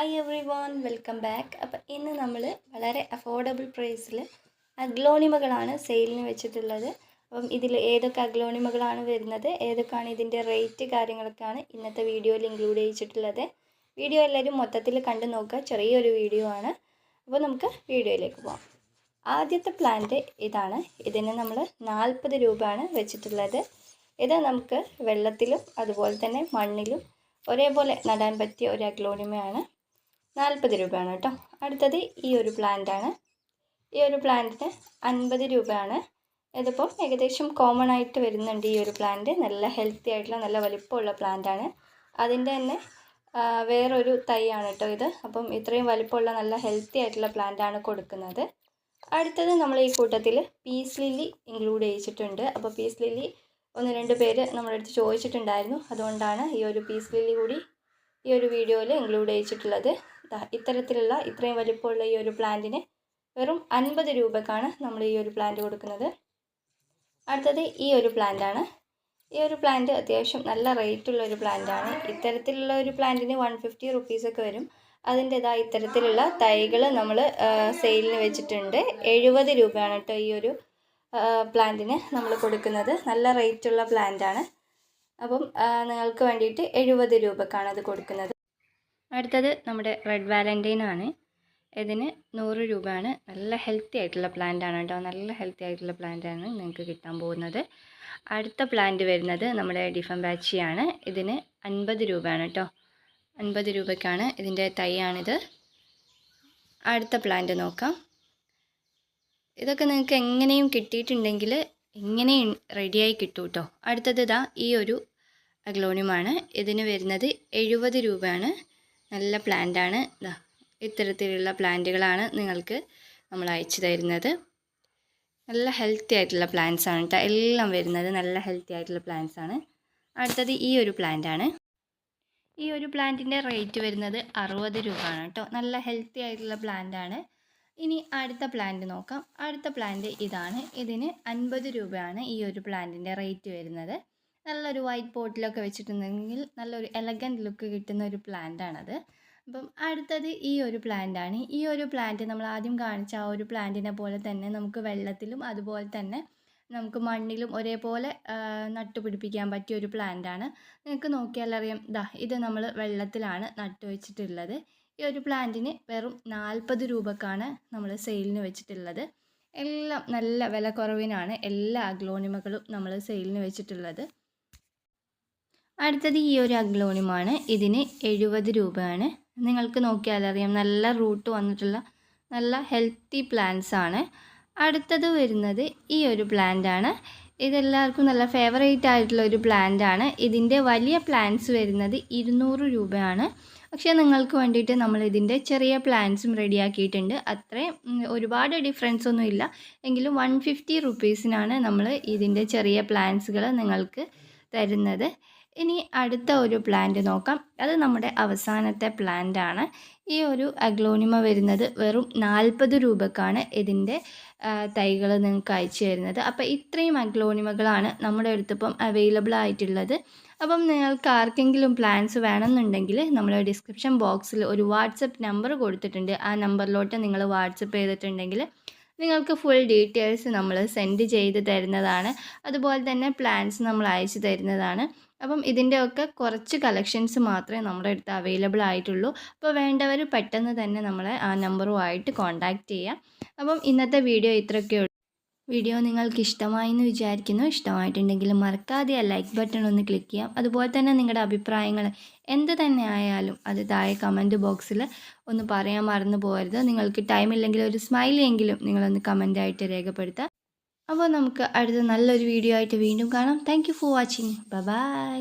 Hi everyone welcome back അപ്പോൾ ഇന്ന് നമ്മൾ വളരെ അഫോർഡബിൾ പ്രൈസിൽ അഗ്ലോണിമകളാണ് സെയിലിന് വെച്ചിട്ടുള്ളത്. അപ്പം ഇതിൽ ഏതൊക്കെ അഗ്ലോണിമകളാണ് വരുന്നത് ഏതൊക്കെയാണ് ഇതിന്റെ റേറ്റ് കാര്യങ്ങളൊക്കെയാണ് ഇന്നത്തെ വീഡിയോയിൽ ഇൻക്ലൂഡ് ചെയ്തിട്ടുള്ളത്. വീഡിയോ എല്ലാവരും മൊത്തത്തിൽ കണ്ടു നോക്കുക ചെറിയൊരു വീഡിയോ ആണ്. അപ്പോൾ നമുക്ക് വീഡിയോയിലേക്ക് പോകാം ആദ്യത്തെ പ്ലാന്റ് ഇതാണ്. ഇതിന് നമ്മൾ നാൽപ്പത് രൂപയാണ് വെച്ചിട്ടുള്ളത്. ഇത് നമുക്ക് വെള്ളത്തിലും അതുപോലെ തന്നെ മണ്ണിലും ഒരേപോലെ നടാൻ പറ്റിയ ഒരു അഗ്ലോണിമയാണ്. നാൽപ്പത് രൂപയാണ് കേട്ടോ. അടുത്തത് ഈ ഒരു പ്ലാന്റാണ് ഈ ഒരു പ്ലാന്റിന് അൻപത് രൂപയാണ്. ഇതിപ്പോൾ ഏകദേശം കോമൺ ആയിട്ട് വരുന്നുണ്ട് ഈ ഒരു പ്ലാന്റ് നല്ല ഹെൽത്തി ആയിട്ടുള്ള നല്ല വലിപ്പമുള്ള പ്ലാന്റ് ആണ്. അതിന്റെ തന്നെ വേറൊരു തൈയാണ് കേട്ടോ ഇത്. അപ്പം ഇത്രയും വലിപ്പമുള്ള നല്ല ഹെൽത്തി ആയിട്ടുള്ള പ്ലാന്റ് ആണ് കൊടുക്കുന്നത്. അടുത്തത് നമ്മൾ ഈ കൂട്ടത്തിൽ പീസ് ലില്ലി ഇൻക്ലൂഡ് ചെയ്യിച്ചിട്ടുണ്ട് അപ്പോൾ പീസ് ലില്ലി ഒന്ന് രണ്ട് പേര് നമ്മുടെ അടുത്ത് ചോദിച്ചിട്ടുണ്ടായിരുന്നു. അതുകൊണ്ടാണ് ഈ ഒരു പീസ് ലില്ലി കൂടി ഈ ഒരു വീഡിയോയിൽ ഇൻക്ലൂഡ് ചെയ്തിട്ടുള്ളത്. ഇത്തരത്തിലുള്ള ഇത്രയും വലിപ്പമുള്ള ഈ ഒരു പ്ലാന്റിന് വെറും അൻപത് രൂപക്കാണ് നമ്മൾ ഈ ഒരു പ്ലാന്റ് കൊടുക്കുന്നത്. അടുത്തത് ഈ ഒരു പ്ലാന്റാണ് ഈ ഒരു പ്ലാന്റ് അത്യാവശ്യം നല്ല റേറ്റുള്ള ഒരു പ്ലാന്റാണ് ഇത്തരത്തിലുള്ള ഒരു പ്ലാന്റിന് വൺ ഫിഫ്റ്റി റുപ്പീസൊക്കെ വരും. അതിന്റെതാ ഇത്തരത്തിലുള്ള തൈകൾ നമ്മൾ സെയിലിന് വെച്ചിട്ടുണ്ട്. എഴുപത് രൂപയാണ് കേട്ടോ ഈ ഒരു പ്ലാന്റിന് നമ്മൾ കൊടുക്കുന്നത്. നല്ല റേറ്റുള്ള പ്ലാന്റ് ആണ്. അപ്പം നിങ്ങൾക്ക് വേണ്ടിയിട്ട് എഴുപത് രൂപക്കാണ് അത് കൊടുക്കുന്നത്. അടുത്തത് നമ്മുടെ റെഡ് വാലന്റൈൻ ആണ്. ഇതിന് നൂറ് രൂപയാണ്. നല്ല ഹെൽത്തി ആയിട്ടുള്ള പ്ലാന്റ് ആണ് കേട്ടോ. നല്ല ഹെൽത്തി ആയിട്ടുള്ള പ്ലാന്റ് ആണ് നിങ്ങൾക്ക് കിട്ടാൻ പോകുന്നത്. അടുത്ത പ്ലാന്റ് വരുന്നത് നമ്മുടെ ഡിഫം ബാച്ചിയാണ് ഇതിന് അൻപത് രൂപയാണ് കേട്ടോ. അൻപത് രൂപയ്ക്കാണ് ഇതിന്റെ തൈയാണിത്. അടുത്ത പ്ലാന്റ് നോക്കാം. ഇതൊക്കെ നിങ്ങൾക്ക് എങ്ങനെയും കിട്ടിയിട്ടുണ്ടെങ്കിൽ എങ്ങനെയും റെഡിയായി കിട്ടും കേട്ടോ. അടുത്തത് ഇതാ ഈ ഒരു അഗ്ലോണിയമാണ്. ഇതിന് വരുന്നത് എഴുപത് രൂപയാണ്. നല്ല പ്ലാന്റാണ് ഇതാ ഇത്തരത്തിലുള്ള പ്ലാന്റുകളാണ് നിങ്ങൾക്ക് നമ്മൾ അയച്ചു തരുന്നത്. നല്ല ഹെൽത്തി ആയിട്ടുള്ള പ്ലാന്റ്സ് ആണ് കേട്ടോ എല്ലാം വരുന്നത് നല്ല ഹെൽത്തി ആയിട്ടുള്ള പ്ലാന്റ്സ് ആണ്. അടുത്തത് ഈ ഒരു പ്ലാന്റ് ആണ്. ഈ ഒരു പ്ലാന്റിന്റെ റേറ്റ് വരുന്നത് അറുപത് രൂപയാണ് കേട്ടോ നല്ല ഹെൽത്തി ആയിട്ടുള്ള പ്ലാന്റ് ആണ്. ഇനി അടുത്ത പ്ലാന്റ് നോക്കാം. അടുത്ത പ്ലാന്റ് ഇതാണ്. ഇതിന് അൻപത് രൂപയാണ് ഈ ഒരു പ്ലാന്റിന്റെ റേറ്റ് വരുന്നത്. നല്ലൊരു വൈറ്റ് പോട്ടിലൊക്കെ വെച്ചിട്ടുണ്ടെങ്കിൽ നല്ലൊരു എലഗന്റ് ലുക്ക് കിട്ടുന്ന ഒരു പ്ലാന്റ് ആണത്. അപ്പം അടുത്തത് ഈ ഒരു പ്ലാന്റ് ആണ്. ഈ ഒരു പ്ലാന്റ് നമ്മൾ ആദ്യം കാണിച്ച ആ ഒരു പ്ലാന്റിനെ പോലെ തന്നെ നമുക്ക് വെള്ളത്തിലും അതുപോലെ തന്നെ നമുക്ക് മണ്ണിലും ഒരേപോലെ നട്ടുപിടിപ്പിക്കാൻ പറ്റിയ ഒരു പ്ലാന്റ് ആണ്. നിങ്ങൾക്ക് നോക്കിയാൽ അറിയാം ദാ ഇത് നമ്മൾ വെള്ളത്തിലാണ് നട്ടു വെച്ചിട്ടുള്ളത്. ഈ ഒരു പ്ലാന്റിന് വെറും നാൽപ്പത് രൂപക്കാണ് നമ്മൾ സെയിലിന് വെച്ചിട്ടുള്ളത്. എല്ലാം നല്ല വില കുറവിനാണ് എല്ലാ അഗ്ലോണിമകളും നമ്മൾ സെയിലിന് വെച്ചിട്ടുള്ളത്. അടുത്തത് ഈ ഒരു അഗ്ലോണിയമാണ് ഇതിന് എഴുപത് രൂപയാണ്. നിങ്ങൾക്ക് നോക്കിയാൽ അറിയാം. നല്ല റൂട്ട് വന്നിട്ടുള്ള നല്ല ഹെൽത്തി പ്ലാന്റ്സ് ആണ്. അടുത്തത് വരുന്നത് ഈ ഒരു പ്ലാന്റ് ആണ്. ഇതെല്ലാവർക്കും നല്ല ഫേവറേറ്റ് ആയിട്ടുള്ള ഒരു പ്ലാന്റ് ആണ്. ഇതിന്റെ വലിയ പ്ലാന്റ്സ് വരുന്നത് ഇരുന്നൂറ് രൂപയാണ്. പക്ഷേ നിങ്ങൾക്ക് വേണ്ടിയിട്ട് നമ്മൾ ഇതിന്റെ ചെറിയ പ്ലാന്റ്സും റെഡിയാക്കിയിട്ടുണ്ട് അത്രയും ഒരുപാട് ഡിഫറൻസ് ഒന്നും ഇല്ല. എങ്കിലും വൺ ഫിഫ്റ്റി റുപ്പീസിനാണ് നമ്മൾ ഇതിന്റെ ചെറിയ പ്ലാന്റ്സുകൾ നിങ്ങൾക്ക് തരുന്നത്. ഇനി അടുത്ത ഒരു പ്ലാന്റ് നോക്കാം. അത് നമ്മുടെ അവസാനത്തെ പ്ലാന്റ് ആണ്. ഈ ഒരു അഗ്ലോണിമ വരുന്നത് വെറും നാൽപ്പത് രൂപക്കാണ് ഇതിന്റെ തൈകൾ നിങ്ങൾക്ക് അയച്ചു തരുന്നത്. അപ്പോൾ ഇത്രയും അഗ്ലോണിമകളാണ് നമ്മുടെ അടുത്തിപ്പം അവൈലബിൾ ആയിട്ടുള്ളത്. അപ്പം നിങ്ങൾക്ക് ആർക്കെങ്കിലും പ്ലാൻസ് വേണമെന്നുണ്ടെങ്കിൽ നമ്മൾ ഡിസ്ക്രിപ്ഷൻ ബോക്സിൽ ഒരു വാട്സപ്പ് നമ്പർ കൊടുത്തിട്ടുണ്ട്. ആ നമ്പറിലോട്ട് നിങ്ങൾ വാട്സപ്പ് ചെയ്തിട്ടുണ്ടെങ്കിൽ നിങ്ങൾക്ക് ഫുൾ ഡീറ്റെയിൽസ് നമ്മൾ സെൻഡ് ചെയ്ത് തരുന്നതാണ്. അതുപോലെ തന്നെ പ്ലാൻസ് നമ്മൾ അയച്ചു തരുന്നതാണ്. അപ്പം ഇതിന്റെയൊക്കെ കുറച്ച് കളക്ഷൻസ് മാത്രമേ നമ്മുടെ അടുത്ത് അവൈലബിൾ ആയിട്ടുള്ളൂ. അപ്പോൾ വേണ്ടവർ പെട്ടെന്ന് തന്നെ നമ്മളെ ആ നമ്പറുമായിട്ട് കോൺടാക്റ്റ് ചെയ്യാം. അപ്പം ഇന്നത്തെ വീഡിയോ ഇത്രയൊക്കെ വീഡിയോ നിങ്ങൾക്ക് ഇഷ്ടമായി എന്ന് വിചാരിക്കുന്നു. ഇഷ്ടമായിട്ടുണ്ടെങ്കിൽ മറക്കാതെ ആ ലൈക്ക് ബട്ടൺ ഒന്ന് ക്ലിക്ക് ചെയ്യാം. അതുപോലെ തന്നെ നിങ്ങളുടെ അഭിപ്രായങ്ങൾ എന്ത് തന്നെ ആയാലും അത് താഴെ കമന്റ് ബോക്സിൽ ഒന്ന് പറയാൻ മറന്നു പോകരുത്. നിങ്ങൾക്ക് ടൈം ഇല്ലെങ്കിൽ ഒരു സ്മൈലി എങ്കിലും നിങ്ങളൊന്ന് കമന്റായിട്ട് രേഖപ്പെടുത്താം. അപ്പോൾ നമുക്ക് അടുത്ത നല്ലൊരു വീഡിയോ ആയിട്ട് വീണ്ടും കാണാം. Thank for watching bye